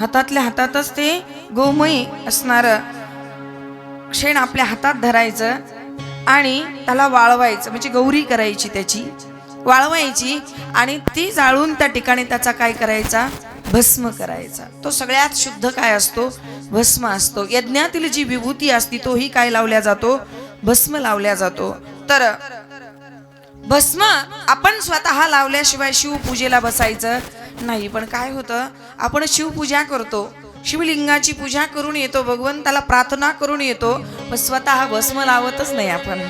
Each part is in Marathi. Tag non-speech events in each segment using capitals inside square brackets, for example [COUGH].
हातातल्या हातातच ते गोमयी असणार क्षण आपल्या हातात धरायचं आणि त्याला वाळवायचं म्हणजे गौरी करायची त्याची. वाळवायची आणि ती जाळून त्या ठिकाणी त्याचा काय करायचा? भस्म करायचा. तो सगळ्यात शुद्ध काय असतो? भस्म असतो. यज्ञातील जी विभूती असती तोही काय लावल्या जातो? भस्म लावल्या जातो. तर भस्म आपण स्वतः लावल्याशिवाय शिवपूजेला बसायचं नाही पण काय होतं आपण शिवपूजा करतो. शिवलिंगाची पूजा करून येतो भगवंताला प्रार्थना करून येतो पण स्वतः भस्म लावतच नाही आपण.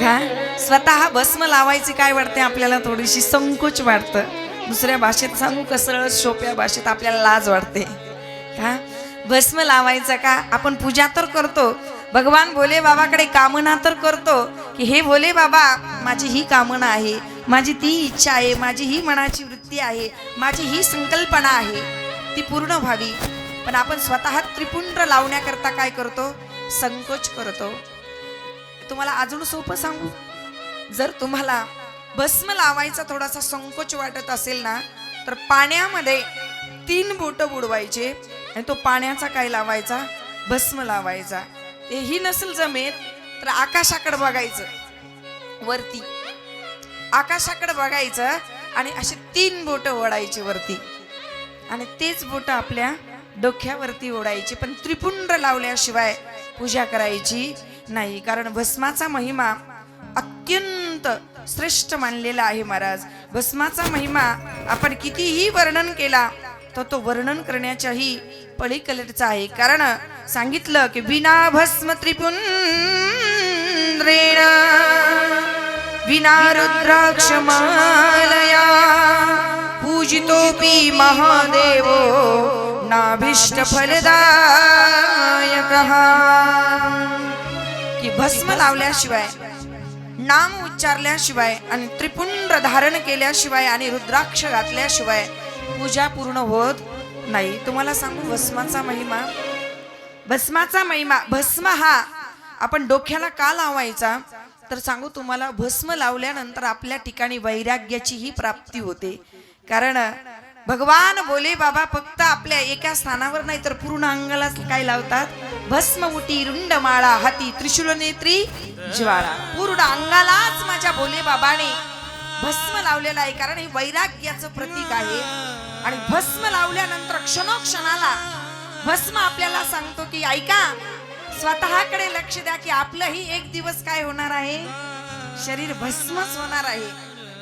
का? स्वतः भस्म लावायची काय वाटते आपल्याला? थोडीशी संकोच वाटतं. दुसऱ्या भाषेत सांगू का सरळ? सोप्या भाषेत आपल्याला लाज वाटते. का? भस्म लावायचं का? आपण पूजा तर करतो. भगवान भोले बाबाकडे कामना तर करतो की हे भोले बाबा माझी ही कामना आहे. माझी ती इच्छा आहे माझी ही मनाची वृत्ती आहे माझी ही संकल्पना आहे ती पूर्ण व्हावी. पण आपण स्वतः त्रिपुंड लावण्याकरता काय करतो? संकोच करतो. तुम्हाला अजून सोपं सांगू? जर तुम्हाला भस्म लावायचा थोडासा संकोच वाटत असेल ना तर पाण्यामध्ये तीन बोटं बुडवायचे आणि तो पाण्याचा काय लावायचा? भस्म लावायचा. तेही नसेल जमेत तर आकाशाकडे बघायचं. वरती. आकाशाकडे बघायचं आणि असे तीन बोट ओढायची वरती. आणि तेच बोट आपल्या डोक्यावरती ओढायची पण त्रिपुंड लावल्याशिवाय पूजा करायची नाही. कारण भस्माचा महिमा अत्यंत श्रेष्ठ मानलेला आहे महाराज. भस्माचा महिमा आपण कितीही वर्णन केला तर तो वर्णन करण्याच्याही पलीकडचा आहे. कारण सांगितलं की विना भस्म त्रिपुंद्रेण विना रुद्राक्षमालया। पूजितोपि महादेवो नाभीष्टफलदायकः। की भस्म लावल्याशिवाय नाम उच्चारल्याशिवाय आणि त्रिपुंड धारण केल्याशिवाय आणि रुद्राक्ष घातल्याशिवाय पूजा पूर्ण होत नाही. तुम्हाला सांगू भस्माचा महिमा? भस्माचा महिमा भस्म हा आपण डोक्याला का लावायचा? तर सांगू तुम्हाला भस्म लावल्यानंतर आपल्या ठिकाणी वैराग्याची ही प्राप्ती होते. कारण भगवान बोले बाबा फक्त आपल्या एका स्थानावर नाही तर पूर्ण अंगाला काय लावतात? भस्म उटी रुंड माळा हाती त्रिशूल नेत्री ज्वाळा. पूर्ण अंगालाच माझ्या भोले बाबाने भस्म लावलेला आहे. कारण हे वैराग्याचं प्रतीक आहे. आणि भस्म लावल्यानंतर क्षणोक्षणाला भस्म आपल्याला सांगतो की ऐका स्वतःकडे लक्ष द्या की आपलंही एक दिवस काय होणार आहे? शरीर भस्मच होणार आहे.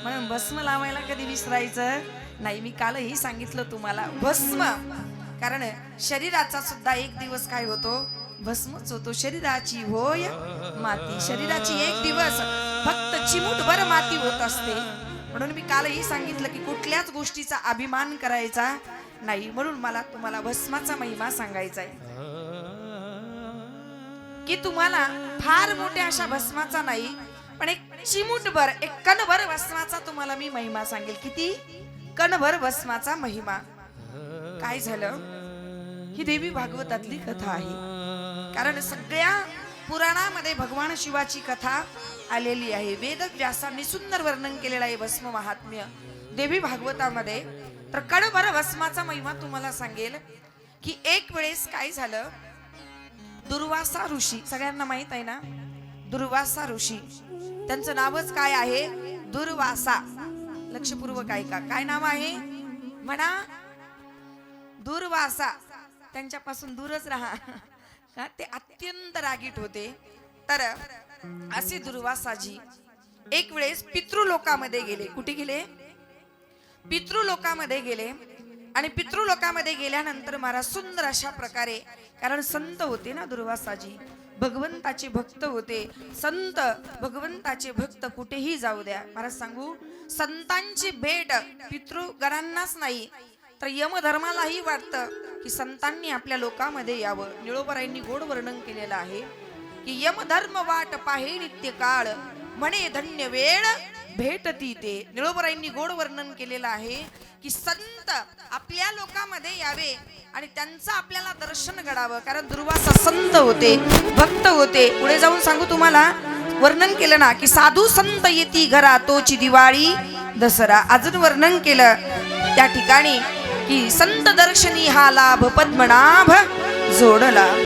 म्हणून भस्म लावायला कधी विसरायचं? नाही मी कालही सांगितलं तुम्हाला. भस्म. कारण शरीराचा सुद्धा एक दिवस काय होतो? भस्मच होतो. शरीराची होय माती. शरीराची एक दिवस फक्त चिमूटभर माती होत असते. म्हणून मी कालही सांगितलं की कुठल्याच गोष्टीचा अभिमान करायचा नाही. म्हणून मला तुम्हाला भस्माचा महिमा सांगायचा आहे. की तुम्हाला फार मोठ्या अशा भस्माचा नाही पण एक चिमूटभर एक कणभर भस्माचा तुम्हाला मी महिमा सांगेल. किती? कणभर भस्माचा महिमा. काय झालं? ही देवी भागवतातली कथा आहे. कारण सगळ्या पुराणामध्ये भगवान शिवाची कथा आलेली आहे. वेद व्यासांनी सुंदर वर्णन केलेलं आहे भस्म महात्म्य. देवी भागवतामध्ये तर कणभर भस्माचा महिमा तुम्हाला सांगेल की एक वेळेस काय झालं? दुर्वासा ऋषी सगळ्यांना माहीत आहे ना? दुर्वासा ऋषी. त्यांचं नावच काय आहे? दुर्वासा. लक्षपूर्वक ऐका. काय नाव आहे? म्हणा. दुर्वासा. त्यांच्यापासून दूरच राहा. [LAUGHS] ते अत्यंत रागीट होते. तर असे दुर्वासाजी एक वेळेस पितृलोकामध्ये गेले. कुठे गेले? पितृलोकामध्ये गेले. आणि पितृलोकामध्ये गेल्यानंतर महाराज सुंदर अशा प्रकारे कारण संत होते ना दुर्वासाजी भगवंताचे भक्त होते. संत भगवंताचे भक्त कुठेही जाऊ द्या. महाराज सांगू संतांची भेट पितृगणांनाच नाही तर यमधर्मालाही वाटतं की संतांनी आपल्या लोकामध्ये यावं. निळोबरायांनी गोड वर्णन केलेलं आहे की यमधर्म वाट पाहे नित्य काळ म्हणे धन्य वेळ भेटती ते निळोबराईंनी गोड वर्णन केलेलं आहे की संत आपल्या लोकांमध्ये यावे आणि त्यांचं आपल्याला दर्शन घडावं. कारण दुर्वासा संत होते भक्त होते. पुढे जाऊन सांगू तुम्हाला वर्णन केलं ना की साधू संत येती घरा तोची दिवाळी दसरा. अजून वर्णन केलं त्या ठिकाणी की संत दर्शनी हा लाभ पद्मनाभ जोडला.